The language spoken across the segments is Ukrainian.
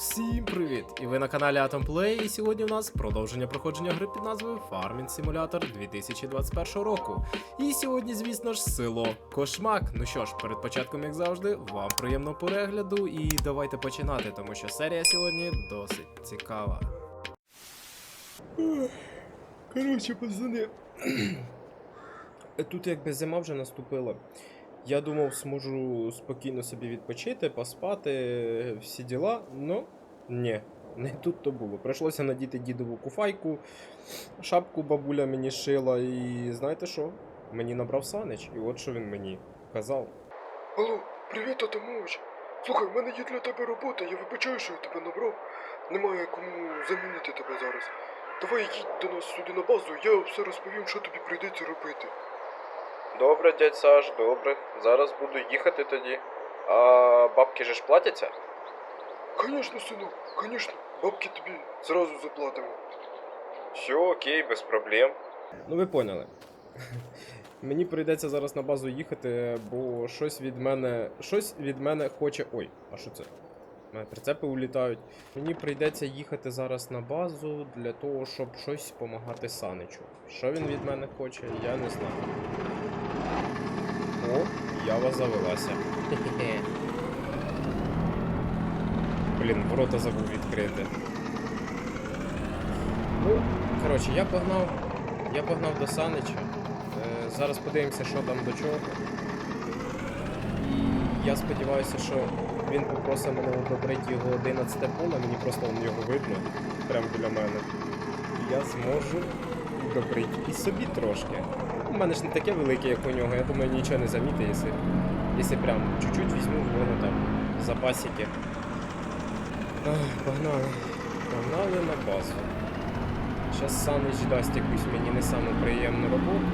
Всім привіт! І ви на каналі Atom Play, і сьогодні у нас продовження проходження гри під назвою Farming Simulator 2021 року. І сьогодні, звісно ж, село Кошмак. Ну що ж, перед початком, як завжди, вам приємного перегляду і давайте починати, тому що серія сьогодні досить цікава. Коротше, пацани. Тут якби зима вже наступила. Я думав, зможу спокійно собі відпочити, поспати, всі діла, но ні, не тут то було. Прийшлося надіти дідову куфайку, шапку бабуля мені шила, і знаєте що? Мені набрав Санич, і от що він мені казав. Алло, привіт, Атамович. Слухай, в мене є для тебе робота, я вибачаю, що я тебе набрав. Немає кому замінити тебе зараз. Давай їдь до нас сюди на базу, я все розповім, що тобі прийдеться робити. Добре, дядь Саш, добре. Зараз буду їхати тоді. А бабки же ж платяться? Конечно, синок, конечно, бабки тобі зразу заплатимо. Все окей, без проблем. Ну ви поняли. Мені прийдеться зараз на базу їхати, бо щось від мене. Щось від мене хоче. Ой, а що це? У мене прицепи улітають. Мені прийдеться їхати зараз на базу для того, щоб щось допомагати Саничу. Що він від мене хоче, я не знаю. О, ява завелася. Блін, ворота забув відкрити. Ну, коротше, я погнав. Я погнав до Санича. Е, зараз подивимося, що там до чого. І я сподіваюся, що він попросить мене одобрити його 11 поле, мені просто його видно прямо біля мене. І я зможу одобрити і собі трошки. У мене ж не таке велике, як у нього, я думаю, нічого не замітить, якщо, якщо прям чуть-чуть візьму в нього там запасики. Погнали. Погнали на базу. Зараз Санич дасть якусь мені не саму приємну роботу.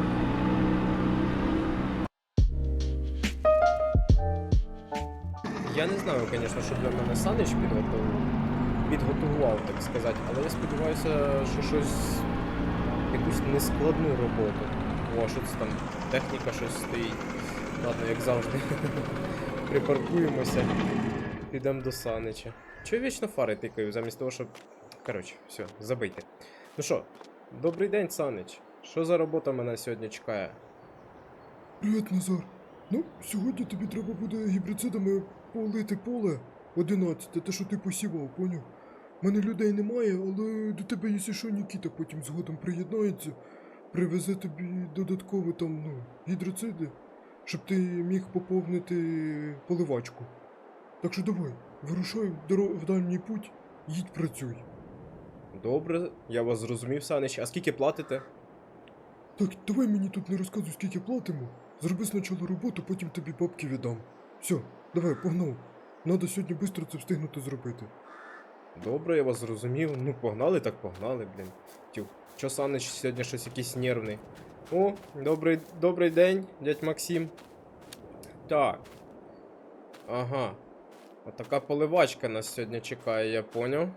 Я не знаю, звісно, що для мене Санич підготував, підготував, так сказати, але я сподіваюся, що щось, якусь нескладну роботу. О, що це там, техніка щось стоїть. Ладно, як завжди. Припаркуємося, підемо до Санича. Чого вічно фари тикаю, замість того, щоб. Коротше, все, забийте. Ну що, добрий день, Санич. Що за робота мене сьогодні чекає? Привіт, Назар. Ну, сьогодні тобі треба буде гібрицидами полити поле 11, те, що ти посівав, поняв? У мене людей немає, але до тебе, якщо що, Нікіта потім згодом приєднається, привезе тобі додатково там, ну, гідроциди, щоб ти міг поповнити поливачку. Так що давай, вирушай в, доро- в дальній путь, їдь працюй. Добре, я вас зрозумів, Санич. А скільки платите? Так, давай мені тут не розказуй, скільки платимо. Зроби спочатку роботу, потім тобі бабки віддам. Все, давай, погнав. Надо сьогодні швидко це встигнути зробити. Добре, я вас зрозумів. Ну, погнали, так погнали, блін. Тю. Чо Санич сьогодні щось якийсь нервний. О, добрий, добрий день, дядь Максим. Так. Ага. Отака поливачка нас сьогодні чекає, я поняв.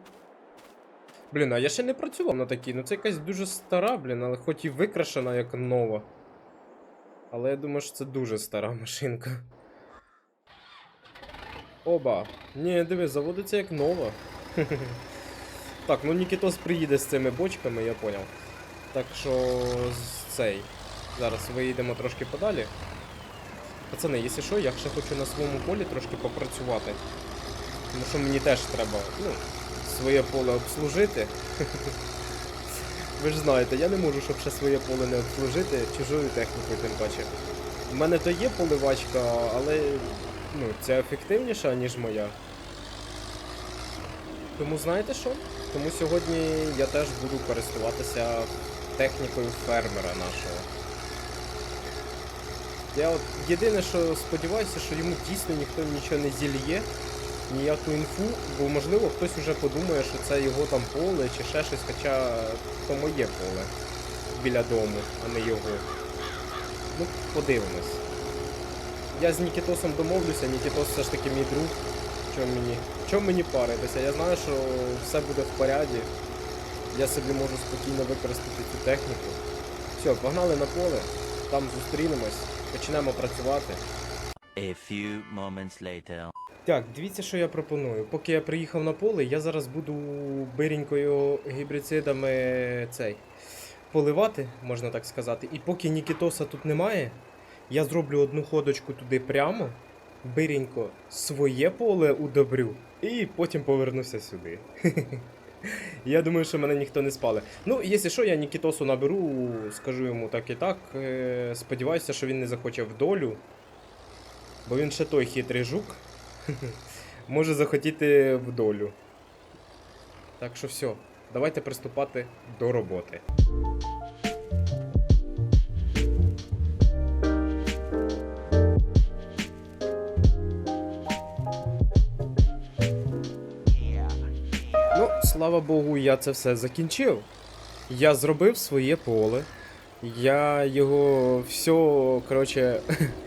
Блін, а я ще не працював на такій. Ну це якась дуже стара, блін, але хоч і викрашена як нова. Але я думаю, що це дуже стара машинка. Оба. Ні, диви, заводиться як нова. Так, ну Нікітос приїде з цими бочками, я поняв. Так що цей. Зараз виїдемо трошки подалі. Пацани, якщо що, я ще хочу на своєму полі трошки попрацювати. Тому що мені теж треба, ну, своє поле обслужити. Ви ж знаєте, я не можу, щоб ще своє поле не обслужити чужою технікою, тим паче. У мене то є поливачка, але ну, ця ефективніша, ніж моя. Тому знаєте що? Тому сьогодні я теж буду користуватися технікою фермера нашого. Я от єдине, що сподіваюся, що йому дійсно ніхто нічого не зільє, ніяку інфу, бо можливо хтось уже подумає, що це його там поле чи ще щось, хоча то моє поле біля дому, а не його. Ну, подивимось. Я з Нікітосом домовлюся, Нікітос все ж таки мій друг. Чому мені? Чому мені паритися? Я знаю, що все буде в поряді. Я собі можу спокійно використати цю техніку. Все, погнали на поле, там зустрінемось, почнемо працювати. A few moments later. Так, дивіться, що я пропоную. Поки я приїхав на поле, я зараз буду биренькою гібрицидами цей поливати, можна так сказати. І поки Нікітоса тут немає, я зроблю одну ходочку туди прямо, биренько своє поле удобрю, і потім повернуся сюди. Я думаю, що мене ніхто не спалить. Ну, якщо що, я Нікітосу наберу, скажу йому так і так. Е, Сподіваюся, що він не захоче в долю. Бо він ще той хитрий жук. Може захотіти в долю. Так що все, давайте приступати до роботи. Слава Богу, я це все закінчив. Я зробив своє поле. Я його все, коротше,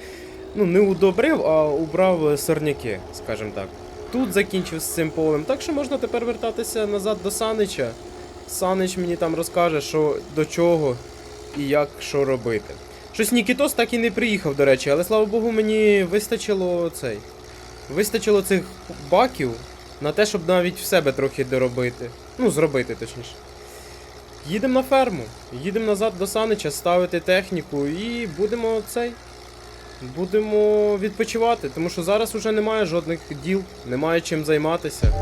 ну, не удобрив, а убрав сорняки, скажімо так. Тут закінчив з цим полем, так що можна тепер вертатися назад до Санича. Санич мені там розкаже, що до чого і як що робити. Щось Нікітос так і не приїхав, до речі, але слава Богу, мені вистачило цей. Вистачило цих баків на те, щоб навіть в себе трохи доробити. Ну, зробити точніше. Їдемо на ферму, їдемо назад до Санича, ставити техніку і будемо цей. Будемо відпочивати, тому що зараз уже немає жодних діл, немає чим займатися.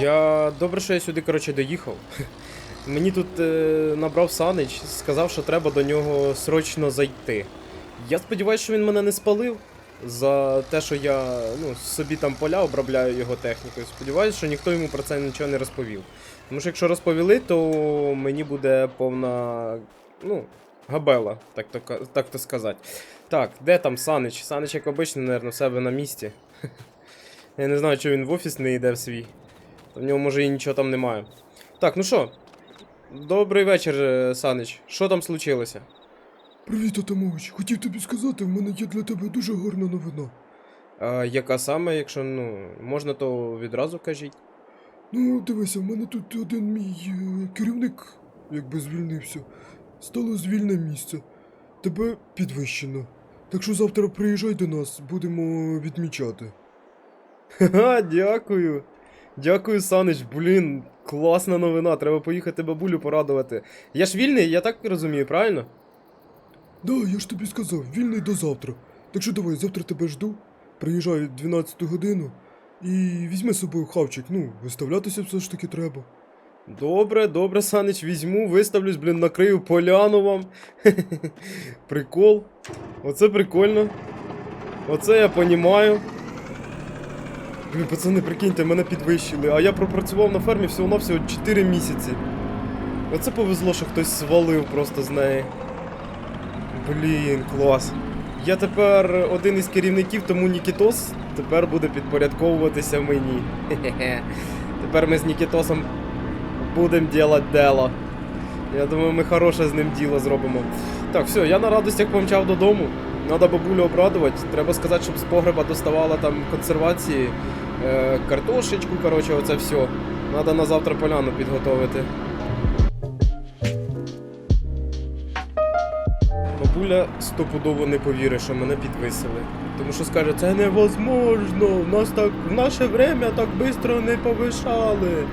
Я добре, що я сюди, коротше, доїхав. Мені тут е, набрав Санич, сказав, що треба до нього срочно зайти. Я сподіваюся, що він мене не спалив за те, що я ну, собі там поля обробляю його технікою. Сподіваюся, що ніхто йому про це нічого не розповів. Тому що якщо розповіли, то мені буде повна. ну, габела, так то, так то сказати. Так, де там Санич? Санич, як обично, мабуть, в себе на місці. Я не знаю, чи він в офіс не йде в свій. В нього може і нічого там немає. Так, ну що? Добрий вечір, е, Санич. Що там случилося? Привіт, Атамович. Хотів тобі сказати, в мене є для тебе дуже гарна новина. А яка саме, якщо ну, можна, то відразу кажіть. Ну, дивися, в мене тут один мій е, керівник, якби звільнився. Стало звільне місце. Тебе підвищено. Так що завтра приїжджай до нас, будемо відмічати. Ха, дякую. Дякую, Санич. Блін, класна новина. Треба поїхати бабулю порадувати. Я ж вільний, я так розумію, правильно? Да, я ж тобі сказав, вільний до завтра. Так що давай, завтра тебе жду. Приїжджай 12 годину і візьми з собою хавчик. Ну, виставлятися все ж таки треба. Добре, добре, Санич, візьму, виставлюсь, блін, накрию поляну вам. Прикол. Оце прикольно. Оце я понімаю. Блін, пацани, прикиньте, мене підвищили, а я пропрацював на фермі всього-навсього 4 місяці. Оце повезло, що хтось свалив просто з неї. Блін, клас. Я тепер один із керівників, тому Нікітос тепер буде підпорядковуватися мені. Хе-хе-хе. Тепер ми з Нікітосом будемо делать дело. Я думаю, ми хороше з ним діло зробимо. Так, все, я на радостях помчав додому. Надо бабулю обрадувати. Треба сказати, щоб з погреба доставала там консервації, картошечку, коротше, оце все. Надо на завтра поляну підготовити. Бабуля стопудово не повірить, що мене підвисили. Тому що скаже, це невозможно, в нас так в наше время так швидко не повишали.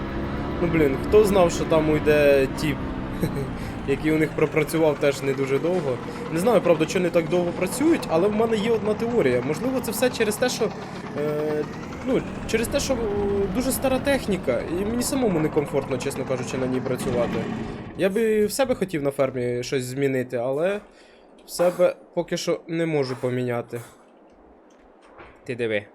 Ну блін, хто знав, що там уйде тіп, який у них пропрацював теж не дуже довго. Не знаю, правда, що не так довго працюють, але в мене є одна теорія. Можливо, це все через те, що. Е, ну, через те, що е, дуже стара техніка, і мені самому некомфортно, чесно кажучи, на ній працювати. Я би в себе хотів на фермі щось змінити, але в себе поки що не можу поміняти. Ти диви.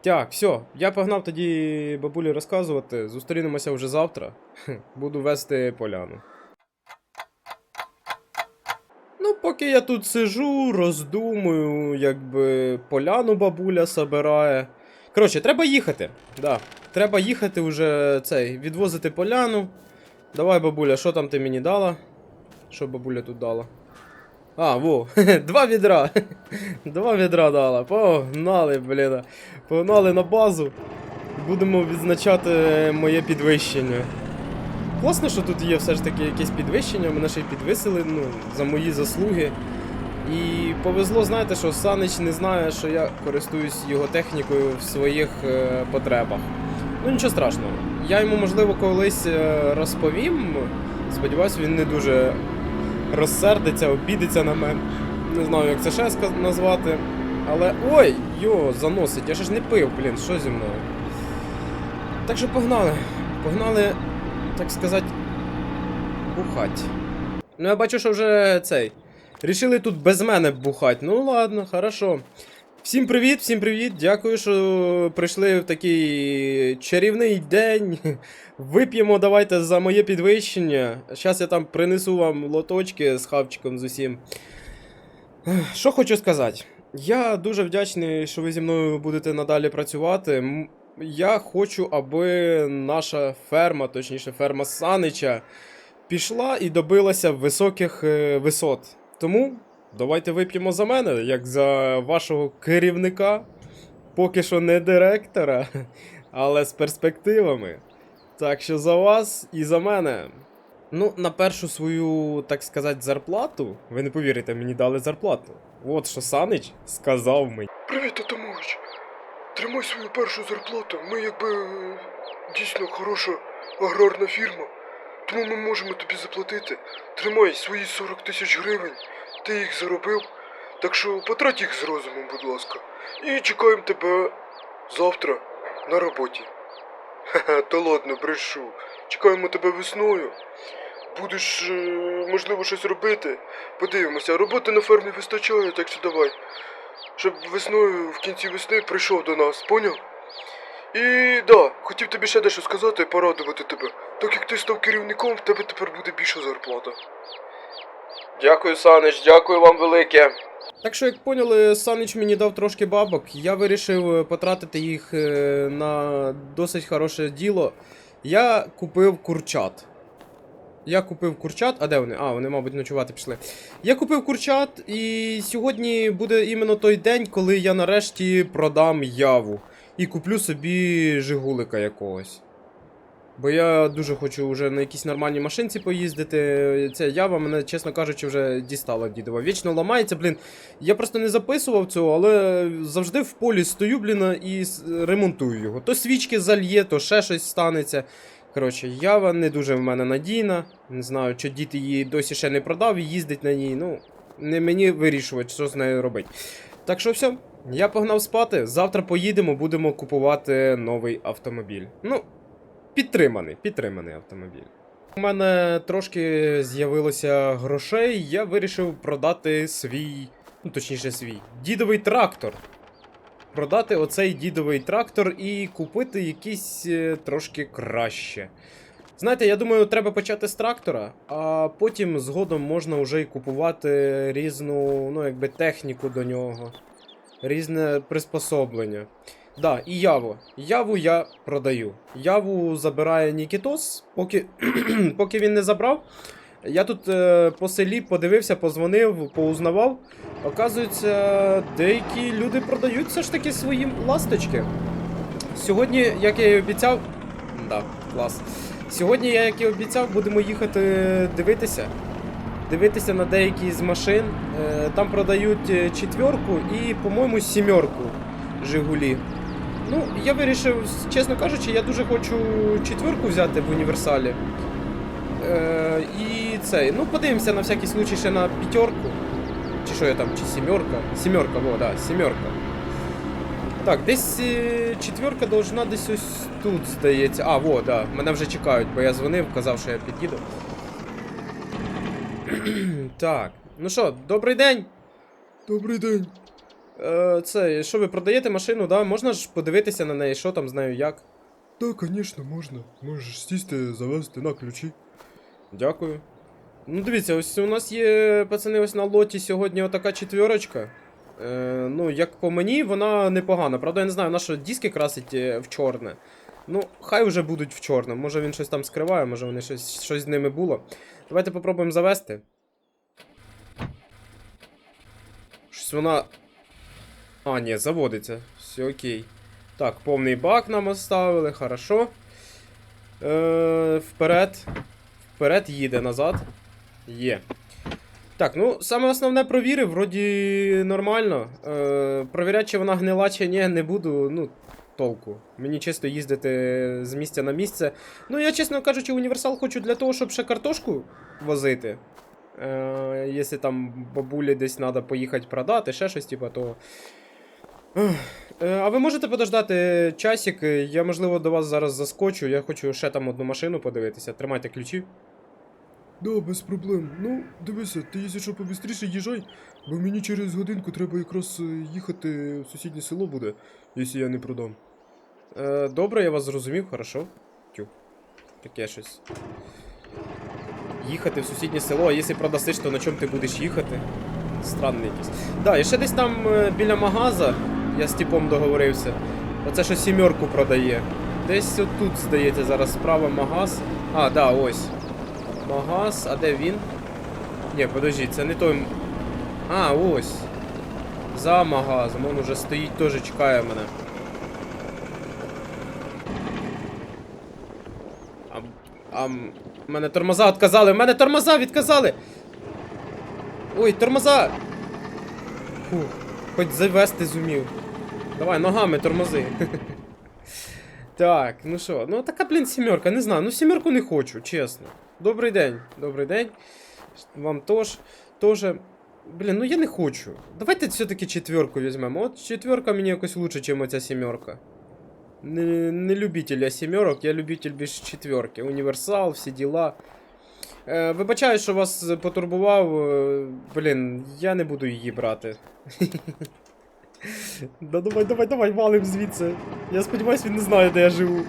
Так, все, я погнав тоді бабулі розказувати. Зустрінемося вже завтра. Буду вести поляну. Ну, поки я тут сижу, роздумую, якби поляну бабуля собирає. Коротше, треба їхати. Да. Треба їхати вже цей, відвозити поляну. Давай, бабуля, що там ти мені дала? Що бабуля тут дала? А, во, два відра. Два відра дала. Погнали, блін. Погнали на базу. будемо відзначати моє підвищення. Класно, що тут є все ж таки якесь підвищення, мене ще й підвисили ну, за мої заслуги. І повезло, знаєте, що Санич не знає, що я користуюсь його технікою в своїх е, потребах. Ну нічого страшного. Я йому, можливо, колись е, розповім. Сподіваюсь, він не дуже розсердиться, обідеться на мене. Не знаю, як це ще назвати. Але. Ой! Йо, заносить, я ж ж не пив, блін, що зі мною? Так що погнали. Погнали, так сказати, бухать. Ну я бачу, що вже цей. Рішили тут без мене бухать. Ну ладно, хорошо. Всім привіт, всім привіт. Дякую, що прийшли в такий чарівний день. Вип'ємо давайте за моє підвищення. Зараз я там принесу вам лоточки з хавчиком з усім. Що хочу сказати. Я дуже вдячний, що ви зі мною будете надалі працювати. Я хочу, аби наша ферма, точніше, ферма Санича, пішла і добилася високих е, висот. Тому давайте вип'ємо за мене, як за вашого керівника, поки що не директора, але з перспективами. Так що за вас і за мене. Ну, на першу свою, так сказати, зарплату, ви не повірите, мені дали зарплату. От що Санич сказав мені. Привіт, Атамович. Тримай свою першу зарплату. Ми якби дійсно хороша аграрна фірма. Тому ми можемо тобі заплатити. Тримай свої 40 тисяч гривень. Ти їх заробив. Так що потрать їх з розумом, будь ласка. І чекаємо тебе завтра на роботі. Ха-ха, та ладно, брешу. Чекаємо тебе весною. Будеш, е, можливо, щось робити. Подивимося, роботи на фермі вистачає, так що давай. Щоб весною, в кінці весни прийшов до нас, поняв? І да, хотів тобі ще дещо сказати, і порадувати тебе. Так як ти став керівником, в тебе тепер буде більша зарплата. Дякую, Санич, дякую вам велике. Так що, як поняли, Санич мені дав трошки бабок. Я вирішив е, потратити їх е, на досить хороше діло. Я купив курчат. Я купив курчат. А де вони? А, вони, мабуть, ночувати пішли. Я купив курчат, і сьогодні буде іменно той день, коли я нарешті продам яву. І куплю собі жигулика якогось. Бо я дуже хочу вже на якійсь нормальній машинці поїздити. Ця ява мене, чесно кажучи, вже дістала дідова. Вічно ламається, блін. Я просто не записував цього, але завжди в полі стою, блін, і ремонтую його. То свічки зальє, то ще щось станеться. Коротше, ява не дуже в мене надійна. Не знаю, чи дід її досі ще не продав і їздить на ній. Ну, не мені вирішувати, що з нею робити. Так що все, я погнав спати. Завтра поїдемо, будемо купувати новий автомобіль. Ну, Підтриманий, підтриманий автомобіль. У мене трошки з'явилося грошей, я вирішив продати свій, ну точніше свій, дідовий трактор. Продати оцей дідовий трактор і купити якийсь е, трошки краще. Знаєте, я думаю, треба почати з трактора, а потім згодом можна вже й купувати різну, ну, якби техніку до нього, різне приспособлення. Да, і Яву. Яву я продаю. Яву забирає Нікітос, поки, поки він не забрав. Я тут е, по селі подивився, позвонив, поузнавав. Оказується, деякі люди продають все ж таки свої ласточки. Сьогодні, як я і обіцяв. Да, клас. Сьогодні, я, як і обіцяв, будемо їхати дивитися. Дивитися на деякі з машин. Е, там продають е, четверку і, по-моєму, сімерку Жигулі. Ну, я вирішив, чесно кажучи, я дуже хочу четверку взяти в універсалі. Е, і цей. Ну, подивимося на всякий случай ще на п'ятерку. Чи що я там, чи сімерка? Сімерка, во, да, сімерка. Так, десь четверка должна десь ось тут, здається. А, во, да. Мене вже чекають, бо я дзвонив, казав, що я під'їду. так. Ну що, добрий день. Добрий день. Е, це, що ви продаєте машину, да? Можна ж подивитися на неї, що там з нею, як? Так, звісно, можна. Можеш сісти, завести на ключі. Дякую. Ну, дивіться, ось у нас є, пацани, ось на лоті сьогодні отака четверочка. Е, ну, як по мені, вона непогана. Правда, я не знаю, на що диски красить е, в чорне. Ну, хай вже будуть в чорне. Може він щось там скриває, може вони щось, щось з ними було. Давайте попробуємо завести. Щось вона. А, ні, заводиться. Все окей. Так, повний бак нам оставили, хорошо. Е, вперед. Вперед їде назад. Є. Так, ну, саме основне провірив, вроді нормально. Е, провіряти, чи вона гнила, чи ні, не буду, ну, толку. Мені чисто їздити з місця на місце. Ну, я, чесно кажучи, універсал хочу для того, щоб ще картошку возити. Е, якщо там бабулі десь треба поїхати продати, ще щось, типа, то. Е, А ви можете подождати часик? Я, можливо, до вас зараз заскочу. Я хочу ще там одну машину подивитися. Тримайте ключі. Да, без проблем. Ну, дивися, ти якщо що побістріше їжджай, бо мені через годинку треба якраз е, їхати в сусіднє село буде, якщо я не продам. Е, добре, я вас зрозумів, хорошо. Тю. Таке щось. Їхати в сусіднє село, а якщо продасиш, то на чому ти будеш їхати? Странний якийсь. Да, і ще десь там е, біля магаза, я з типом договорився. Оце що сімерку продає. Десь отут, здається, зараз справа магаз. А, да, ось. Магаз, а де він? Ні, подожди, це не той. А, ось. За магазом, он уже стоїть, теж чекає мене. А, а м- мене тормоза відказали, мене тормоза відказали! Ой, тормоза! Фух, хоч завести зумів. Давай, ногами тормози. Так, ну що, ну така, блін, сімерка, не знаю. Ну сімерку не хочу, чесно. Добрий день, добрий день. Вам теж. Тоже. Блін, ну я не хочу. Давайте все-таки четверку візьмемо. От четверка мені якось лучше, ніж оця сімерка. Не, не любитель я сімерок, я любитель більш четверки. Універсал, всі діла. Е, вибачаю, що вас потурбував. е, Блін, я не буду її брати. Да давай, давай, давай, валим звідси. Я сподіваюсь, він не знає, де я живу.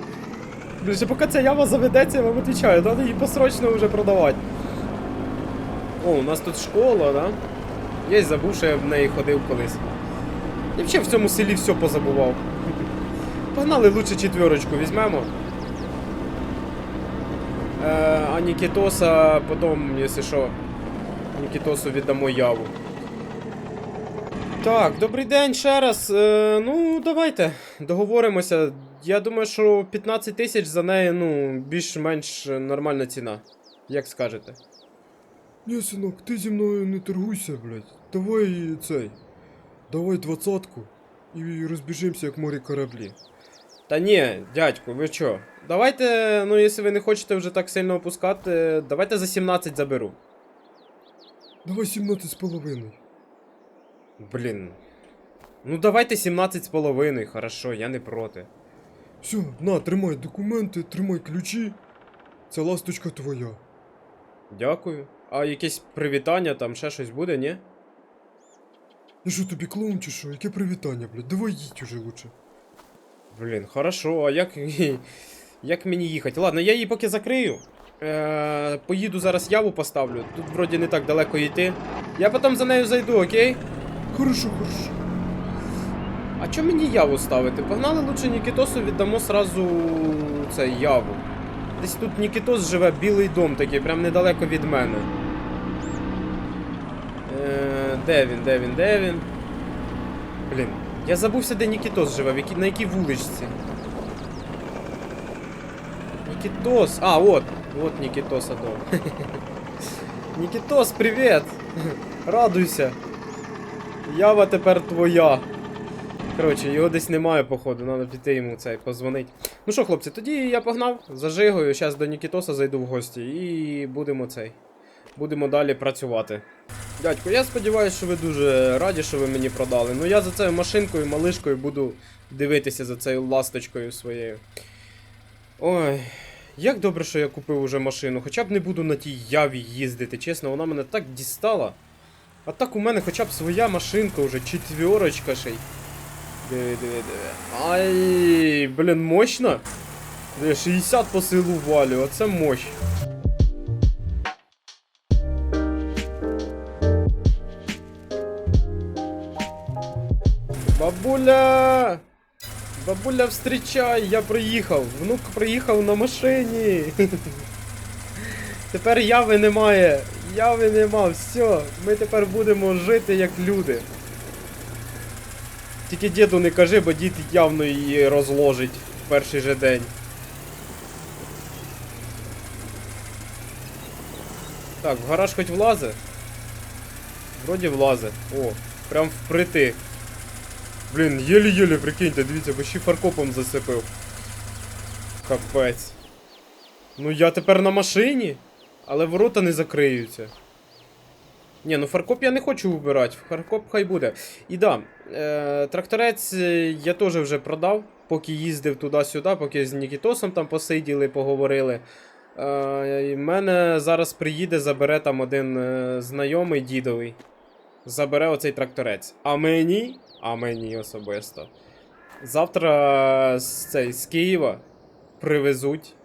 Блін, ще поки ця яма заведеться, я вам відповідаю, треба її посрочно вже продавати. О, у нас тут школа, да? Я й забув, що я в неї ходив колись. Я взагалі в цьому селі все позабував. Погнали лучше четверочку візьмемо. Е, а Нікітоса потім, якщо що, Нікітосу віддамо яву. Так, добрий день ще раз. Е, ну, давайте договоримося. Я думаю, що 15 тисяч за неї, ну, більш-менш нормальна ціна. Як скажете? Ні, синок, ти зі мною не торгуйся, блядь. Давай цей. Давай двадцятку і розбіжимося, як морі кораблі. Та ні, дядьку, ви що? Давайте, ну, якщо ви не хочете вже так сильно опускати, давайте за 17 заберу. Давай 17 з половиною. Блін. Ну давайте 17 з половиною, хорошо, я не проти. Все, на, тримай документи, тримай ключі. Ця ласточка твоя. Дякую. А якесь привітання, там ще щось буде, ні? Я що тобі клоун чи що? Яке привітання, блядь? Давай їдь уже лучше. Блін, хорошо, а як. Як мені їхати? Ладно, я її поки закрию. Е, поїду зараз яву поставлю. Тут вроді не так далеко йти. Я потім за нею зайду, окей? Хорошо, хорошо. А чому мені яву ставити? Погнали лучше Нікітосу віддамо сразу цей яву. Десь тут Нікітос живе, білий дом такий, прям недалеко від мене. Е, де він, де він, де він? Блін, я забувся, де Нікітос живе, на якій вуличці. Нікітос. А, от. От Нікітоса дом. Нікітос, привіт! Радуйся. Ява тепер твоя. Коротше, його десь немає, походу, треба піти йому цей позвонить. Ну що, хлопці, тоді я погнав, зажигаю, зараз до Нікітоса зайду в гості і будемо цей. Будемо далі працювати. Дядько, я сподіваюся, що ви дуже раді, що ви мені продали. Ну я за цією машинкою, малишкою буду дивитися за цією ласточкою своєю. Ой, як добре, що я купив уже машину. Хоча б не буду на тій яві їздити. Чесно, вона мене так дістала. А так у мене хоча б своя машинка вже, четверочка ще й. Диви, диви, диви. Ай, блін, мощно. 60 по силу валю, оце мощь. Бабуля! Бабуля, встрічай, я приїхав. Внук приїхав на машині. Тепер яви немає. Яви нема, все. Ми тепер будемо жити як люди. Тільки діду не кажи, бо дід явно її розложить в перший же день. Так, в гараж хоч влазе? Вроді влазе. О, прям впритик. Блін, єлі-єлі, прикиньте, дивіться, бо ще фаркопом засипив. Капець. Ну я тепер на машині, але ворота не закриються. Ні, ну фаркоп я не хочу вибирати, фаркоп хай буде. І да, е, тракторець е, я теж вже продав, поки їздив туди-сюди, поки з Нікітосом там посиділи, поговорили. Е, мене зараз приїде, забере там один е, знайомий дідовий. Забере оцей тракторець. А мені, а мені особисто. Завтра з, цей, з Києва привезуть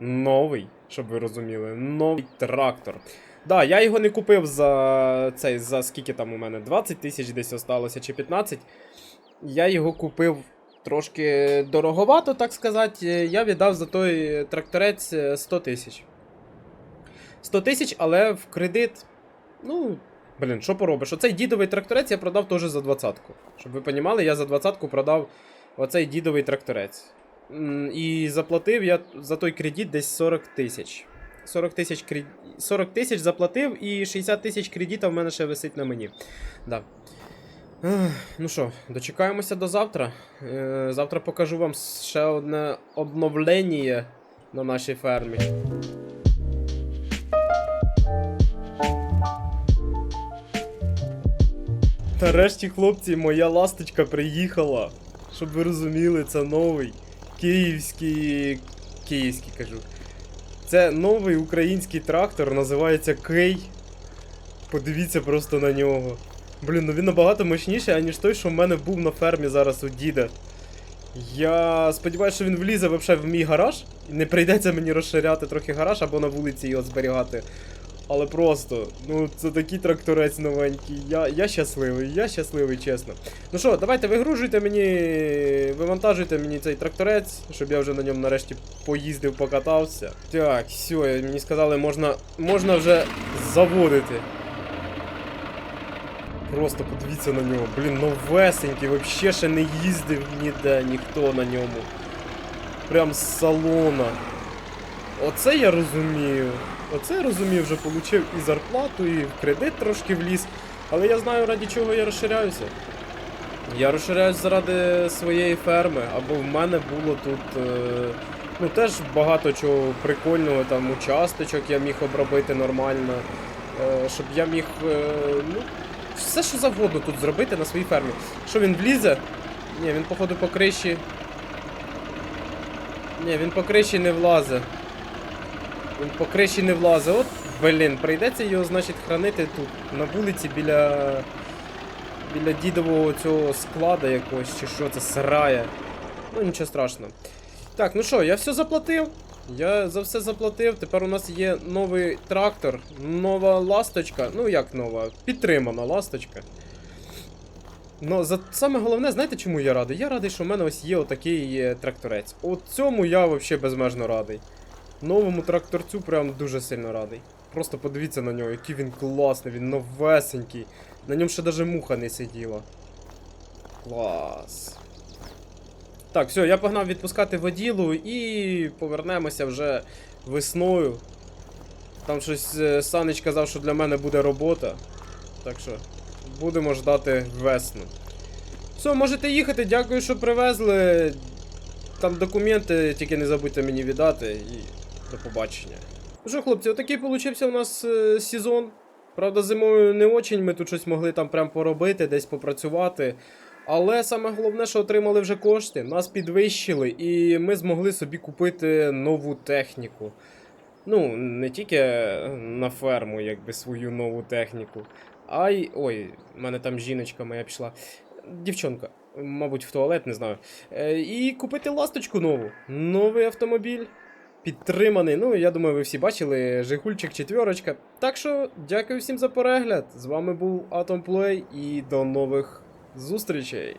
новий, щоб ви розуміли, новий трактор. Да, я його не купив за цей, за скільки там у мене? 20 тисяч десь осталося чи 15. Я його купив трошки дороговато, так сказати. Я віддав за той тракторець е, 100 тисяч. 100 тисяч, але в кредит. Ну, блін, що поробиш? Оцей дідовий тракторець я продав теж за 20-ку. Щоб ви розуміли, я за 20-ку продав оцей дідовий тракторець. І заплатив я за той кредит десь 40 тисяч. 40 тисяч кред... 40 тисяч заплатив і 60 тисяч кредита в мене ще висить на мені. Да. Ну що, дочекаємося до завтра. Е, Завтра покажу вам ще одне обновлення на нашій фермі. Нарешті, хлопці, моя ласточка приїхала. Щоб ви розуміли, це новий київський. Київський кажу. Це новий український трактор, називається Кей. Подивіться просто на нього. Блін, ну він набагато мощніший, аніж той, що в мене був на фермі зараз у діда. Я сподіваюся, що він влізе в мій гараж. І не прийдеться мені розширяти трохи гараж або на вулиці його зберігати. Але просто, ну це такий тракторець новенький. Я, я щасливий, я щасливий, чесно. Ну що, давайте вигружуйте мені, вивантажуйте мені цей тракторець, щоб я вже на ньому нарешті поїздив, покатався. Так, все, мені сказали, можна, можна вже заводити. Просто подивіться на нього. Блін, новесенький, вообще ще не їздив ніде ніхто на ньому. Прям з салона. Оце я розумію. Оце я розумію, вже получив і зарплату, і кредит трошки вліз. Але я знаю, раді чого я розширяюся. Я розширяюсь заради своєї ферми, або в мене було тут. Е, ну теж багато чого прикольного, там участочок я міг обробити нормально. Е, щоб я міг. Е, ну, все, що завгодно тут зробити на своїй фермі. Що він влізе? Ні, він, походу, по криші. Ні, він по криші не влазе. Він по криші не влазить. От, блін, прийдеться його, значить, хранити тут, на вулиці біля. Біля дідового цього склада якогось, чи що це, сарая. Ну, нічого страшного. Так, ну що, я все заплатив. Я за все заплатив. Тепер у нас є новий трактор, нова ласточка. Ну як нова? Підтримана ласточка. Ну, за саме головне, знаєте, чому я радий? Я радий, що в мене ось є отакий е, тракторець. От цьому я взагалі безмежно радий. Новому тракторцю прям дуже сильно радий. Просто подивіться на нього, який він класний, він новесенький. На ньому ще даже муха не сиділа. Клас. Так, все, я погнав відпускати воділу і повернемося вже весною. Там щось е, Санич казав, що для мене буде робота. Так що будемо ждати весну. Все, можете їхати, дякую, що привезли. Там документи, тільки не забудьте мені віддати і до побачення. Ну що, хлопці, отакий получився у нас е, сезон. Правда, зимою не очень, ми тут щось могли там прям поробити, десь попрацювати. Але саме головне, що отримали вже кошти, нас підвищили, і ми змогли собі купити нову техніку. Ну, не тільки на ферму, якби свою нову техніку, а й. Ой, в мене там жіночка моя пішла. Дівчонка, мабуть, в туалет, не знаю. Е, і купити ласточку нову. Новий автомобіль. Підтриманий. Ну, я думаю, ви всі бачили Жигульчик четверочка. Так що, дякую всім за перегляд. З вами був Атомплей і до нових зустрічей.